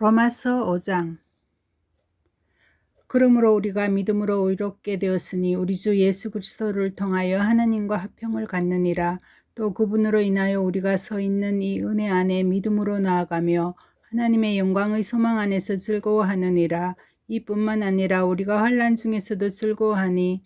로마서 5장. 그러므로 우리가 믿음으로 의롭게 되었으니 우리 주 예수 그리스도를 통하여 하나님과 화평을 갖느니라. 또 그분으로 인하여 우리가 서 있는 이 은혜 안에 믿음으로 나아가며 하나님의 영광의 소망 안에서 즐거워하느니라. 이뿐만 아니라 우리가 환란 중에서도 즐거워하니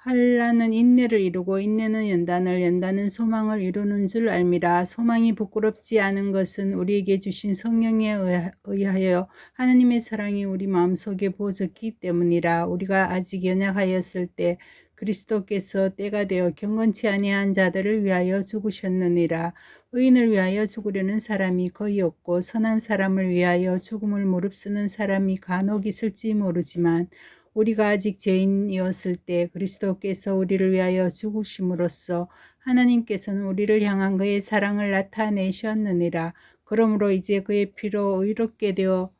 환란은 인내를 이루고 인내는 연단을 연단은 소망을 이루는 줄 알미라. 소망이 부끄럽지 않은 것은 우리에게 주신 성령에 의하여 하나님의 사랑이 우리 마음속에 부어졌기 때문이라. 우리가 아직 연약하였을 때 그리스도께서 때가 되어 경건치 아니한 자들을 위하여 죽으셨느니라. 의인을 위하여 죽으려는 사람이 거의 없고 선한 사람을 위하여 죽음을 무릅쓰는 사람이 간혹 있을지 모르지만 우리가 아직 죄인이었을 때 그리스도께서 우리를 위하여 죽으심으로써 하나님께서는 우리를 향한 그의 사랑을 나타내셨느니라. 그러므로 이제 그의 피로 의롭게 되어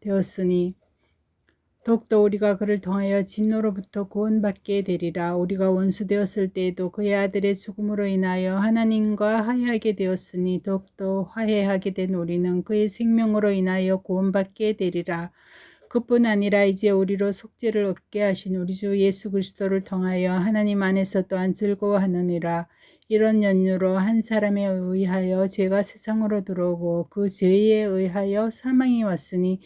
되었으니 더욱더 우리가 그를 통하여 진노로부터 구원받게 되리라. 우리가 원수 되었을 때에도 그의 아들의 죽음으로 인하여 하나님과 화해하게 되었으니 더욱더 화해하게 된 우리는 그의 생명으로 인하여 구원받게 되리라. 그뿐 아니라 이제 우리로 속죄를 얻게 하신 우리 주 예수 그리스도를 통하여 하나님 안에서 또한 즐거워하느니라. 이런 연유로 한 사람에 의하여 죄가 세상으로 들어오고 그 죄에 의하여 사망이 왔으니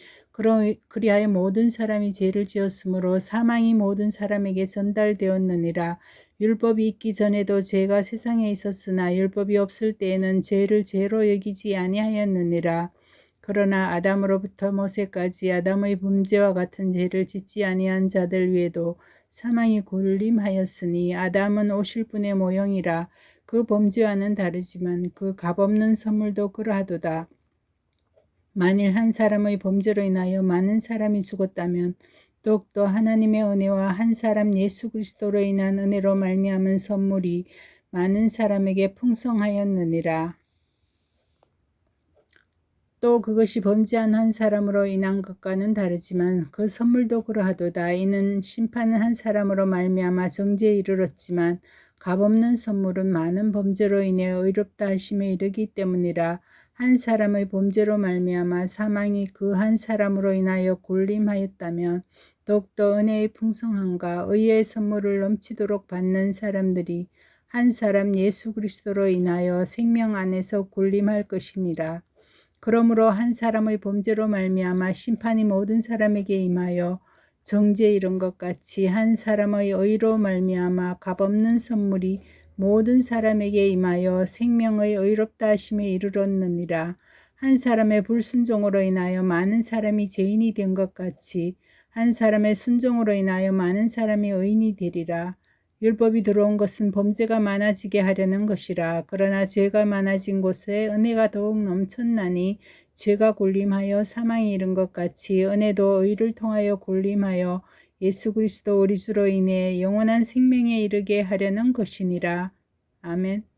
그리하여 모든 사람이 죄를 지었으므로 사망이 모든 사람에게 전달되었느니라. 율법이 있기 전에도 죄가 세상에 있었으나 율법이 없을 때에는 죄를 죄로 여기지 아니하였느니라. 그러나 아담으로부터 모세까지 아담의 범죄와 같은 죄를 짓지 아니한 자들 위에도 사망이 군림하였으니 아담은 오실 분의 모형이라 그 범죄와는 다르지만 그 값없는 선물도 그러하도다. 만일 한 사람의 범죄로 인하여 많은 사람이 죽었다면 더욱더 하나님의 은혜와 한 사람 예수 그리스도로 인한 은혜로 말미암은 선물이 많은 사람에게 풍성하였느니라. 또 그것이 범죄한 한 사람으로 인한 것과는 다르지만 그 선물도 그러하도다. 이는 심판은 한 사람으로 말미암아 정죄에 이르렀지만 값없는 선물은 많은 범죄로 인해 의롭다 하심에 이르기 때문이라. 한 사람의 범죄로 말미암아 사망이 그 한 사람으로 인하여 굴림하였다면 더욱더 은혜의 풍성함과 의의 선물을 넘치도록 받는 사람들이 한 사람 예수 그리스도로 인하여 생명 안에서 굴림할 것이니라. 그러므로 한 사람의 범죄로 말미암아 심판이 모든 사람에게 임하여 정죄에 이른 것 같이 한 사람의 의로 말미암아 값없는 선물이 모든 사람에게 임하여 생명의 의롭다 하심에 이르렀느니라. 한 사람의 불순종으로 인하여 많은 사람이 죄인이 된 것 같이 한 사람의 순종으로 인하여 많은 사람이 의인이 되리라. 율법이 들어온 것은 범죄가 많아지게 하려는 것이라. 그러나 죄가 많아진 곳에 은혜가 더욱 넘쳤나니 죄가 군림하여 사망에 이른 것 같이 은혜도 의를 통하여 군림하여 예수 그리스도 우리 주로 인해 영원한 생명에 이르게 하려는 것이니라. 아멘.